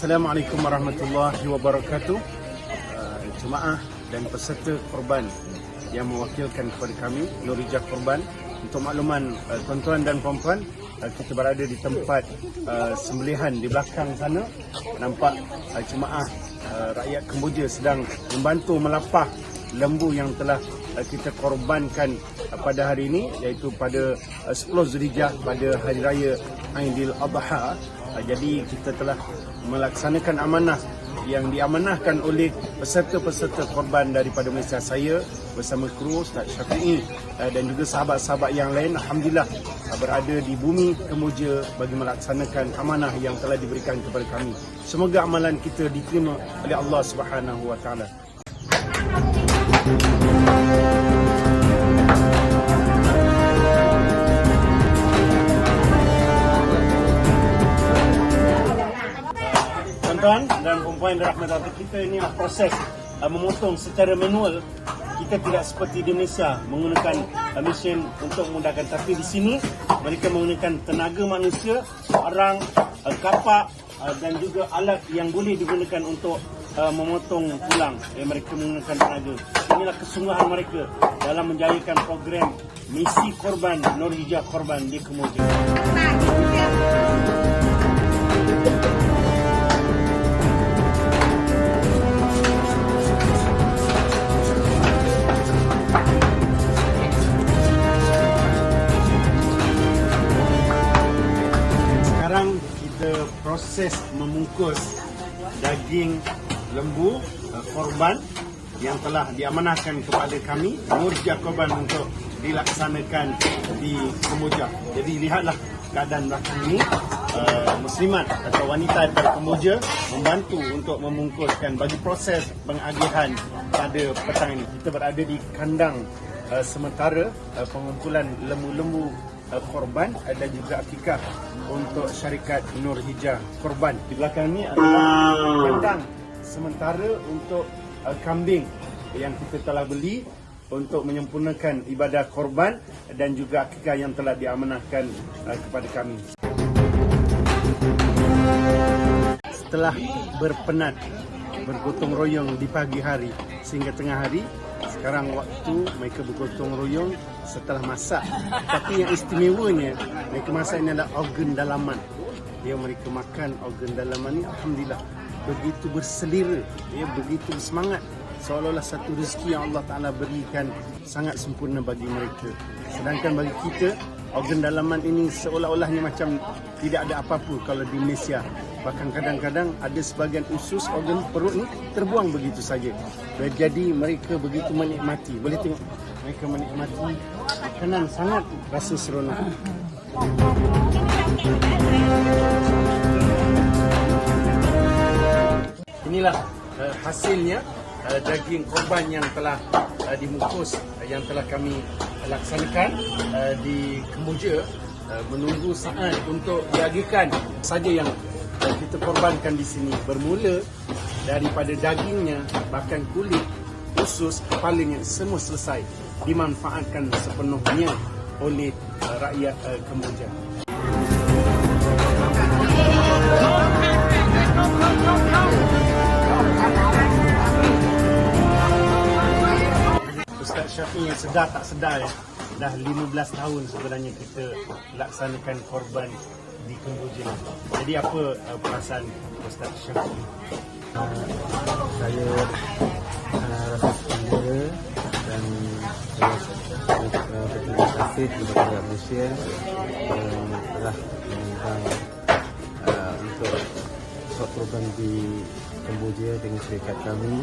Assalamualaikum warahmatullahi wabarakatuh. Uh, jemaah dan peserta korban yang mewakilkan kepada kami Nurijah Korban. Untuk makluman uh, tuan-tuan dan puan-puan uh, kita berada di tempat uh, sembelihan di belakang sana. Nampak uh, jemaah uh, rakyat Kemboja sedang membantu melapah lembu yang telah uh, kita korbankan uh, pada hari ini iaitu pada uh, 10 Zulhijjah pada hari raya Aidil Adha jadi kita telah melaksanakan amanah yang diamanahkan oleh peserta-peserta korban daripada Malaysia saya bersama kru Ustaz Syafi'i uh, dan juga sahabat-sahabat yang lain Alhamdulillah uh, berada di bumi Kemuja bagi melaksanakan amanah yang telah diberikan kepada kami. Semoga amalan kita diterima oleh Allah Subhanahu Wa Taala. Perempuan Allah, kita ini proses uh, memotong secara manual. Kita tidak seperti di Malaysia menggunakan uh, mesin untuk memudahkan. Tapi di sini mereka menggunakan tenaga manusia, orang, uh, kapak uh, dan juga alat yang boleh digunakan untuk uh, memotong tulang. yang mereka menggunakan tenaga. Inilah kesungguhan mereka dalam menjayakan program misi korban Nur Hijab Korban di Kemudian. Proses memungkus daging lembu uh, korban yang telah diamanahkan kepada kami Murjah korban untuk dilaksanakan di Kemuja. Jadi lihatlah keadaan belakang ini uh, muslimat atau wanita daripada Kemuja membantu untuk memungkuskan bagi proses pengagihan pada petang ini. Kita berada di kandang uh, sementara uh, pengumpulan lembu-lembu korban uh, dan juga akikah untuk syarikat Nur Hijah korban. Di belakang ini adalah kandang sementara untuk uh, kambing yang kita telah beli untuk menyempurnakan ibadah korban dan juga akikah yang telah diamanahkan uh, kepada kami. Setelah berpenat bergotong royong di pagi hari sehingga tengah hari sekarang waktu mereka bergotong royong setelah masak. Tapi yang istimewanya mereka masak ini adalah organ dalaman. Dia mereka makan organ dalaman ni Alhamdulillah begitu berselera ya, begitu bersemangat. Seolah-olah satu rezeki yang Allah Ta'ala berikan sangat sempurna bagi mereka. Sedangkan bagi kita organ dalaman ini seolah-olahnya macam tidak ada apa-apa kalau di Malaysia bahkan kadang-kadang ada sebahagian usus organ perut ni terbuang begitu saja. Jadi mereka begitu menikmati. Boleh tengok mereka menikmati makanan sangat rasa seronok. Inilah uh, hasilnya uh, daging korban yang telah uh, dimukus uh, yang telah kami laksanakan uh, di Kemuja uh, menunggu saat untuk diagihkan saja yang uh, kita korbankan di sini bermula daripada dagingnya bahkan kulit usus kepalanya semua selesai dimanfaatkan sepenuhnya oleh uh, rakyat uh, Kemuja. Ustaz Syafiq yang sedar tak sedar ya. Dah 15 tahun sebenarnya kita laksanakan korban di Kemboja. Jadi apa uh, perasaan Ustaz Syafiq? saya uh, rasa gembira dan saya uh, berterima kasih kepada rakyat Malaysia yang telah menyumbang uh, untuk suatu program di Kamboja dengan syarikat kami.